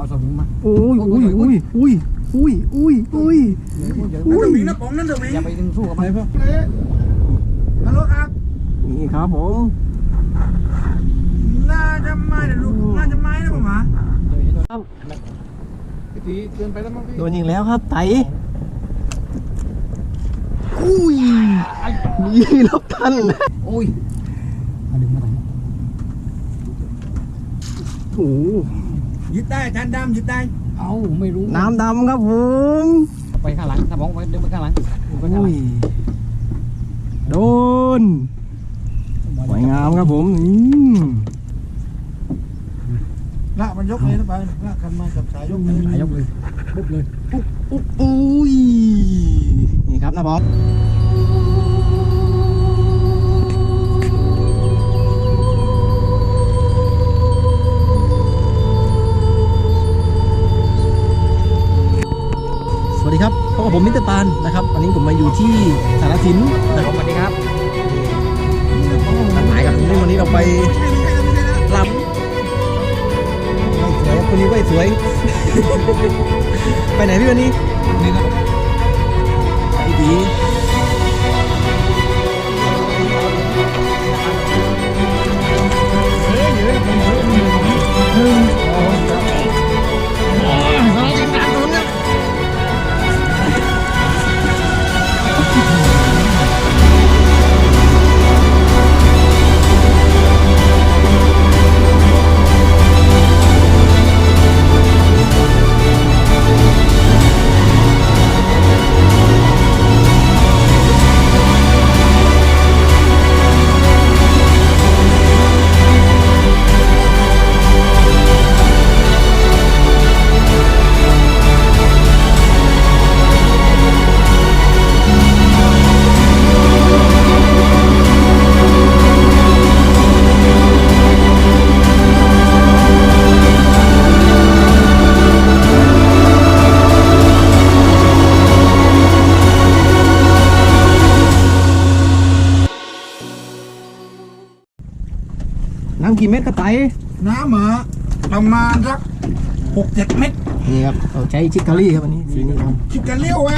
เอาสวิงมาอุ้ยอุ้ยอุ้ยอุ้ยอุ้ยอุ้ยอุ้ยนั่นอุ้สยวิงนะป๋องนั่นสวิงอย่าไปดึงสู้กับมันฮัลโหลครับนี่ครับผมน่าจะไม่นะลูกน่าจะไม่นะผมหมาครับพี่ตีเกินไปแล้วมั้งพี่โดนยิงแล้วครับไตอุ้ยนี่รับทันโอ้ยมาดึงมาไหนโอ้โห ยึดได้จานดำยึดได้ เอาไม่รู้น้ำดำครับผมไปข้างหลังถ้าบอกไปดึงไปข้างหลังไปข้างหอุ้ลังยโดนสวยงามครับผมอืมละมันยกเลยนะไปละกันมากับสายยกเลยนายกเลยปุ๊บเลยอุ๊บอุ้ยนี่ครับนะบอส พบกับผมมิสเตอร์ปานนะครับวันนี้ผมมาอยู่ที่สารสินนะครับสวัสดีครับนัดหมายกับนี่วันนี้เราไปลำไม่สวยครับคนนี้ไม่สวย ไปไหนพี่วันนี้นี่ครับไปดี กี่เม็ดกระไตน้ำหมาประมาณสักหกเจ็ดเม็ดนี่ครับเราใช้ชิคการี่ครับวันนี้สีนี้ครับคิดกันเลี้ยวแว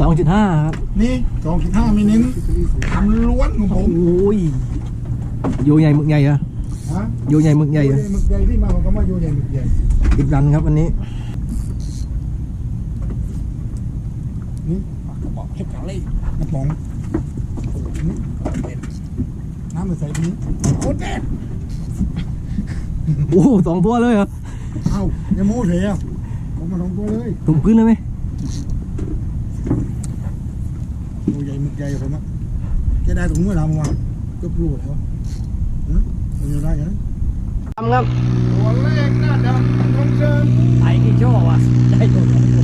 สองจุดห้าครับนี่สองจุดห้ามินินทำล้วนของผโอ้มยโยใหญ่หมึกใหญ่เหรอฮะโยใหญ่หมึกใหญ่เหรอหมึกใหญ่ที่มาของคำว่าโยใหญ่หมึกใหญ่ติดรันครับวันนี้นี่ปากกระบอกเช็ดกาเลยกระป๋องนี่เด็ดน้ำมันใส่นี้โคตรเด็ด โอ้โหสองตัวเลยเหรอเอ้าอย่าโม้เสียผมมาสองตัวเลยถุงพื้นเลยไหมโยใหญ่หมึกใหญ่ผมอะแกได้ถุงเมื่อไหร่มาก็ปลูกแล้วฮะมันจะได้ยังทำครับตัวเลขหน้าดำต้องเชิญ ไอ้ที่ชอบอะได้ตัวสองตัว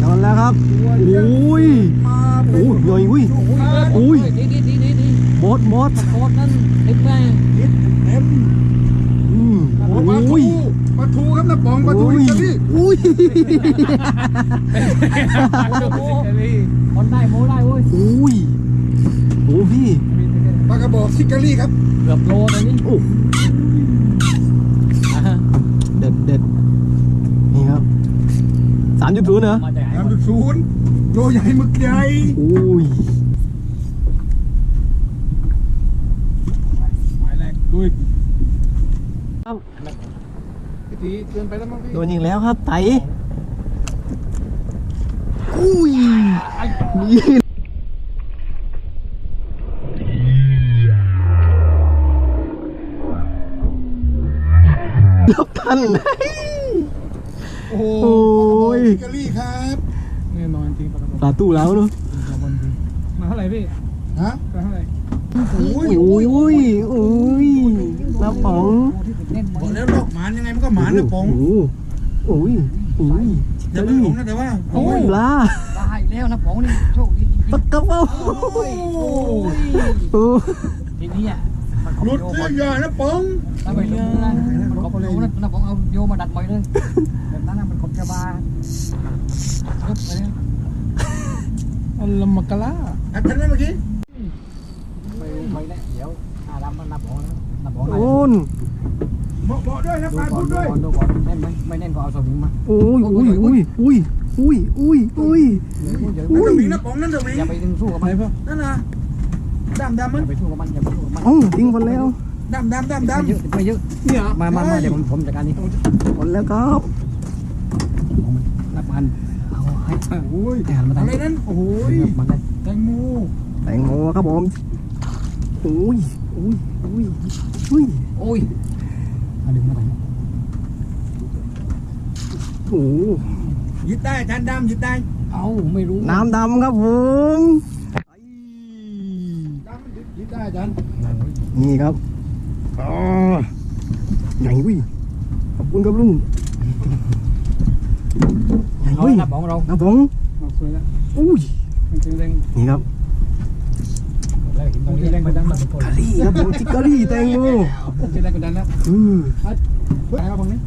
โดนแล้วครับโอ้ย มา โอ้ยใหญ่อุ้ยอุ้ย ดีดีดีดีดี หมดหมด โคตรนั่นติดแม่ นิดเต็ม อืม ปลา โอ้ ทู ย ปลาทูครับนะปองปลาทู อุ้ย อิตาลี อุ้ยโอ้โหคนได้โมได้เว้ยอุ้ยโอ้พี่ปลากระบอกซิกาลี่ครับเกือบโลเลยนี่โอ้อ่าฮะเด็ดเด็ดนี่ครับสามจุดศูนย์เหรอมาจากไหนน้ำจุดศูนย์โลใหญ่หมึกใหญ่อุ้ยหมายแรกดุยครับพี่ตีเกินไปแล้วมั้งพี่โดนยิงแล้วครับไต อุ้ยนี่รับทันโอ้โหโอ้ยซิกาลี่ครับแน่นอนจริงปลากระบอกปลาตู้แล้วเนอะมาเท่าไหร่พี่ฮะมาเท่าไหร่โอ้ยอุ้ยอุ้ยอุ้ยน้ำป๋องเล่นบอกแล้วลอกหมานยังไงมันก็หมานนะปองโอ้โหอุ้ย อุ้ยอย่าไปหลงนะแต่ว่าโอ้ยปลาได้แล้วนะป๋องนี่โชคดีจริงปลากระเป๋าโอ้ยโอ้ทีนี้อะมันหลุดเสื้อใหญ่นะปองถ้าไม่รู้นะมันขอบโยนะนะป๋องเอาโยมาดัดไปเลยแบบนั้นมันขบจะบาลุกไปเลยอัลลมกะลาอัดทันไหมเมื่อกี้ไปไปแล้วเดี๋ยวอาดำมันนับของนับของ โอนบอกบอกด้วยนะดูปลาก่อพูนดดูด้วยก่อนดูก่อนแน่นไหมไม่แน่นก็เอาสวิงมาโอ้ยอุ้ยอุ้ยอุ้ยอุ้ยอุ้ยอุ้ยเดี๋ยวเดี๋ยวนั่นตัวหมิงนะป๋องนั่นตัวหมิงอย่าไปดึงสู้กับมันอย่านั่นน่ะดำดำมันไปสู้กับมันอย่าไปสู้กับมันเอ้าทิ้งคนแล้วดำดำดำไม่ดำเยอะไม่เยอะเนี่ยมามามาเดี๋ยวผมผมจัดการนี้คนแล้วครับรับมันเอาให้โอ้ยให้หันมาทางอะไรนี้นั้นโอ้ยรับมันได้แตงโมแตงโมครับผมอุ้ยอุ้ยอุ้ยอุ้ยโอ้ย มาดึงมาทางนี้โอ้โหยึดได้จานดำยึดได้ เอาไม่รู้น้ำดำครับผมดำยึดได้จานนี่ครับอ๋อใหญ่เวิขอบคุณครับลุงใหญ่เอาเวิหน้าของเราครับผมเอาสวยแล้วอุ้ยมันจึงเร่งนี่ครับ แล้วเห็นตรงนี้เร่งไปดันมาทุกคนกะหรี่ครับผมจิกกะหรี่แตงโมจะได้กดดันแล้วอือไปเอาฝั่งนี้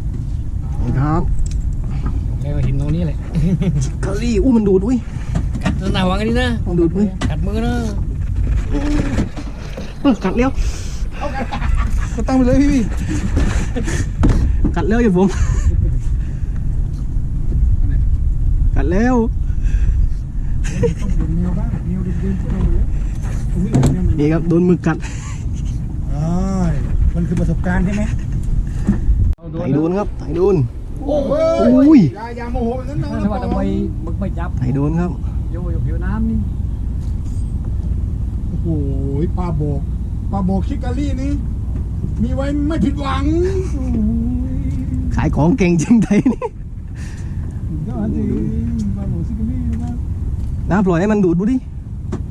นี่ครับแกก็เห็นตรงนี้แหละจิกกะหรี่อู้มันดูดอุ้ยกัดหน้าวังอันนี้นะมันดูดอุ้ยกัดมือนะเออกัดแล้วก็ตั้งไปเลยพี่กัดแล้วอยู่ผมกัดแล้วต้องเปลี่ยนแนวบ้างแนวเดิมๆพวกเราเลยตรงนี้แนวใหม่นี่ครับโดนมือกัดๆอ้ายมันคือประสบการณ์ใช่ไหมไถโดนครับไถโดนโอ้อุ้ยอย่าอย่าโมโหแบบนั้นนะถ้าว่าทำไมมึงไม่จับไถโดนครับโยอยู่ผิวน้ำนี่โอ้โหปลาโบกปลาโบกชิคกาลี่นี่มีไว้ไม่ผิดหวัง ขายของเก่งจริงไทยนี่ยอดจริงปลาโบกชิคกาลี่นะน้าปล่อยให้มันดูดดูดิ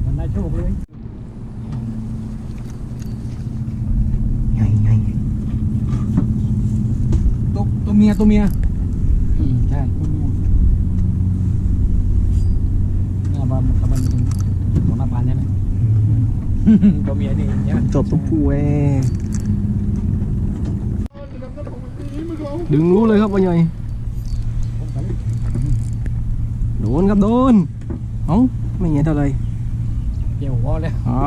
มันได้โชคเลย ไงไง ตัวตัว เมียตัวเมียอืมใช่เนี่ยว่ามันมันของหน้าปานเนี่ยแหละตัวเมียนี่เนี่ยจบตัวผู้เอดึงรู้เลยครับว่าไงโดนครับโดนเอ้าไม่เงี้ยเท่าไหรเกี่ยวหัวเลยอ๋อ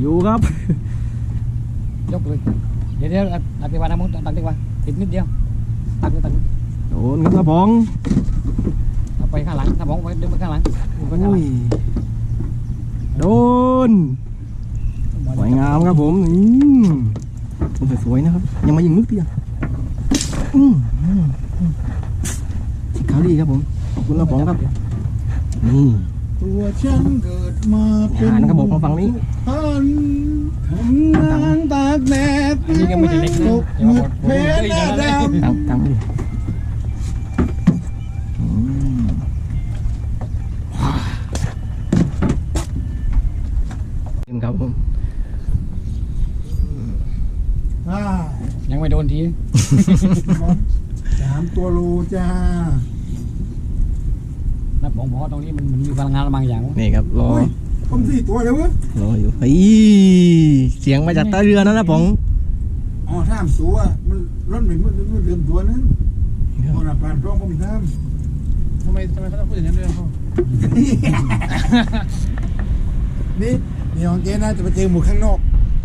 อยู่ครับ ยกเลย เดี๋ยวเดี๋ยวตักดีกว่านะมึงตักดีกว่าติดนิดเดียว ตักเลยตักเลยโดนครับน้าพองเอาไปข้างหลังถ้าบอกไปดึงไปข้างหลังดึงไปข้างหลัอุ้งยโดนสวยงามครับผมอืมสวยๆนะครับ ยังมายิงมึกเดียวอืมอืมอืมชิคารี่ครับผมขอบคุณน้าพองครับนี่ตัวฉันเกิดมาเป็หานนะครับบอกมาฝั่งนี้ อันนี้ก็ไม่ใช่เล็กนะตกเดี๋ยวมืมาดบเพดลบดหน้าดตั้งตั้งดิอืมเต็มครับผมำอ่ายังไม่โดนทีสามตัวโลจ้านับบอกบอกตรงนี้มันมันมีพลังงานบางอย่างนี่ครับรอโอ้ยผมสี่ตัวเลยเว้ยรออยู่เฮ้ยเสียงมาจากใต้เรือนั่นนะผม อ๋อท่ามตัวมันร้อนเหม็นมันมันเดือมตัวนึงตอนผ่านกล้องผมท่ามทำไมทำไมเขาต้องพูดอย่างนั้นด้วยเขานี่นี่ของเจ๊นะจะไปเจอหมู่ข้างนอก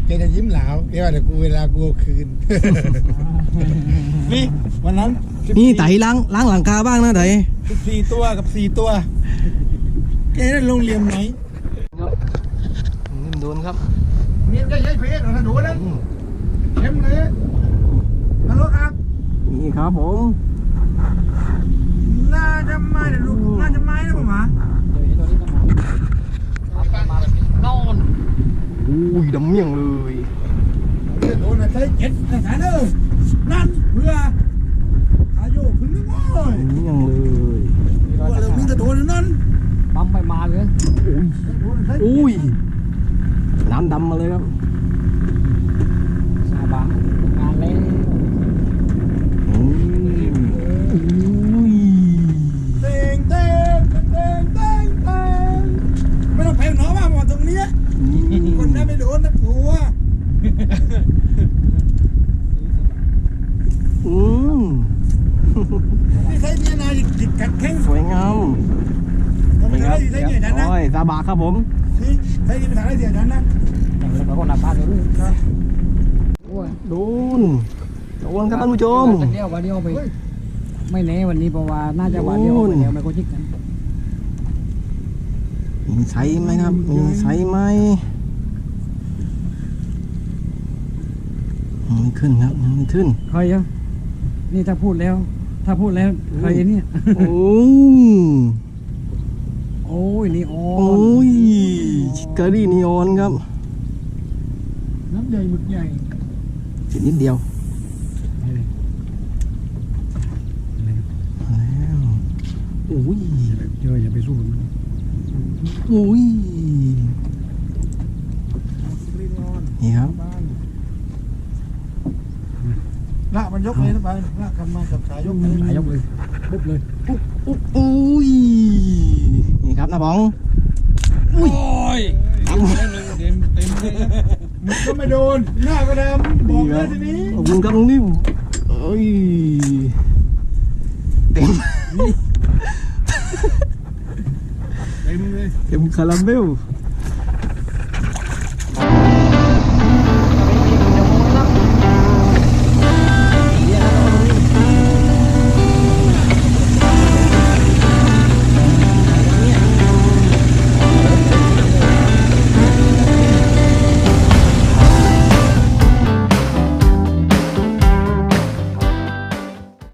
แกจะยิ้มหลาวแกว่าเดี๋ยวกูเวลากูเอาคืน นี่วันนั้นนี่ไถล้างล้างหลังคาบ้างนะไถสิบสี่ตัวกับสี่ตัว แกนั่นโรงเรียนไหนโดนครับเมียนก็ใช้เพชรนะดูนะ เข้มเลยฮัลโหลครับ นี่ครับผมน่าจะไม่นะลูกน่าจะไม่นะผมฮะเดี๋ยวเห็นตัวนี้ต้องมองมาแบบนี้นอนอุ้ยดำเมี่ยงเลยเดี๋ยวโดนนะใช้เจ็ดนะสารเออนั่นเพื่ออายุพึ่งนึกว่าดำเมี่ยงเลยมีรอยว่าตะเรามีขาแต่โดนนั่นปั๊มไปมาเลยโดนใช้อุ้ยน้ำดำมาเลยครับ ซาบะงานแล้ว อืมอุ้ย เต่งเต่งเต่งเต่งเต่งไม่ต้องแพงหนอว่าหมดตรงเนี้ยคนนั้นไม่โดนนะผัว อืม นี่ใช้เมียนาย จิกกัดแข้งสวยงามทำไมใช้ใช้เมียฉันนะโอ้ยซาบะครับผมนี่ใช้นี่เป็นฐานได้เสียฉันนะอย่างเราก็นับพาเลยโอ้ยโดนโดนครับท่านผู้ชมสักเดียววันเดียวไปไม่แน่วันนี้เพราะว่าน่าจะวันเดียวไปแล้วไม่ก็ชิกกันมีไซส์ไหมครับมีไซส์ไหมไม่ขึ้นครับไม่ขึ้นใครอะนี่ถ้าพูดแล้ว ถ้าพูดแล้วใครเนี่ยโอ้โอ้ยนี่อ่อโอ้นยชิคการี่นีออนครับ น้ำใหญ่หมึกใหญ่จิดนิดเดียวมาแล้วโอ้ยเจออย่าไปสู้มันโอ้ยกรีนอนนี่ครับบ้าน ละมันยกเลยนะไปละกำมากับสายยกเลยนายกเลยปุ๊บเลยโอ้ยนี่ครับน้าบองอุ้ยเต็มเต็มเลยหมึกก็ไม่โดนหน้าก็ดำบอกเลยทีนี้ขอบคุณครับลุงนิ่มเอ้ยเต็มเต็มเลยเต็มคาราเมล